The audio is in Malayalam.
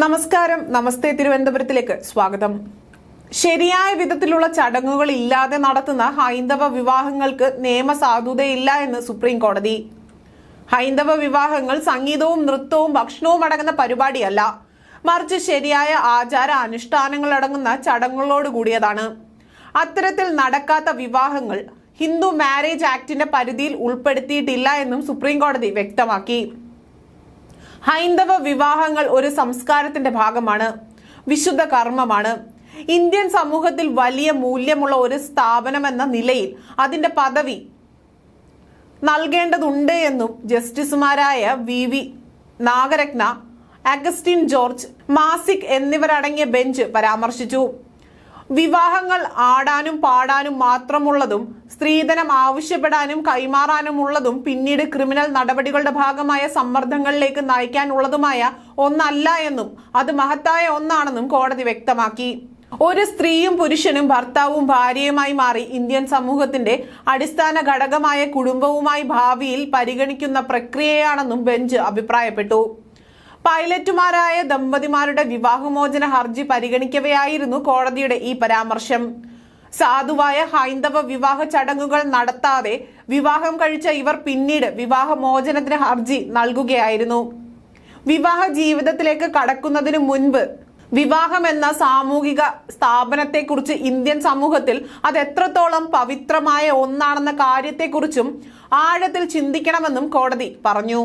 നമസ്കാരം. നമസ്തേ തിരുവനന്തപുരത്തിലേക്ക്. സ്വാഗതം. ശരിയായ വിധത്തിലുള്ള ചടങ്ങുകൾ ഇല്ലാതെ നടത്തുന്ന ഹൈന്ദവ വിവാഹങ്ങൾക്ക് നിയമസാധുതയില്ല എന്ന് സുപ്രീം കോടതി. ഹൈന്ദവ വിവാഹങ്ങൾ സംഗീതവും നൃത്തവും ഭക്ഷണവും അടങ്ങുന്ന പരിപാടിയല്ല. മറിച്ച് ശരിയായ ആചാര അനുഷ്ഠാനങ്ങൾ അടങ്ങുന്ന ചടങ്ങുകളോട് കൂടിയതാണ്. അത്തരത്തിൽ നടക്കാത്ത വിവാഹങ്ങൾ ഹിന്ദു മാരേജ് ആക്ടിന്റെ പരിധിയിൽ ഉൾപ്പെടുത്തിയിട്ടില്ല എന്നും സുപ്രീം കോടതി വ്യക്തമാക്കി. ഹൈന്ദവ വിവാഹങ്ങൾ ഒരു സംസ്കാരത്തിന്റെ ഭാഗമാണ് വിശുദ്ധ കർമ്മമാണ്. ഇന്ത്യൻ സമൂഹത്തിൽ വലിയ മൂല്യമുള്ള ഒരു സ്ഥാപനം എന്ന നിലയിൽ അതിന്റെ പദവി നൽകേണ്ടതുണ്ട് എന്നും ജസ്റ്റിസുമാരായ വി. വി. നാഗരത്ന അഗസ്റ്റിൻ ജോർജ് മാസിക് എന്നിവരടങ്ങിയ ബെഞ്ച് പരാമർശിച്ചു. വിവാഹങ്ങൾ ആടാനും പാടാനും മാത്രമുള്ളതും സ്ത്രീധനം ആവശ്യപ്പെടാനും കൈമാറാനുമുള്ളതും പിന്നീട് ക്രിമിനൽ നടപടികളുടെ ഭാഗമായ സമ്മർദ്ദങ്ങളിലേക്ക് നയിക്കാനുള്ളതുമായ ഒന്നല്ല എന്നും അത് മഹത്തായ ഒന്നാണെന്നും കോടതി വ്യക്തമാക്കി. ഒരു സ്ത്രീയും പുരുഷനും ഭർത്താവും ഭാര്യയുമായി മാറി ഇന്ത്യൻ സമൂഹത്തിന്റെ അടിസ്ഥാന ഘടകമായ കുടുംബവുമായി ഭാവിയിൽ പരിഗണിക്കുന്ന പ്രക്രിയയാണെന്നും ബെഞ്ച് അഭിപ്രായപ്പെട്ടു. പൈലറ്റുമാരായ ദമ്പതിമാരുടെ വിവാഹമോചന ഹർജി പരിഗണിക്കവെയായിരുന്നു കോടതിയുടെ ഈ പരാമർശം. സാധുവായ ഹൈന്ദവ വിവാഹ ചടങ്ങുകൾ നടത്താതെ വിവാഹം കഴിച്ച ഇവർ പിന്നീട് വിവാഹമോചനത്തിന് ഹർജി നൽകുകയായിരുന്നു. വിവാഹ ജീവിതത്തിലേക്ക് കടക്കുന്നതിനു മുൻപ് വിവാഹം എന്ന സാമൂഹിക സ്ഥാപനത്തെക്കുറിച്ച് ഇന്ത്യൻ സമൂഹത്തിൽ അത് എത്രത്തോളം പവിത്രമായ ഒന്നാണെന്ന കാര്യത്തെക്കുറിച്ചും ആഴത്തിൽ ചിന്തിക്കണമെന്നും കോടതി പറഞ്ഞു.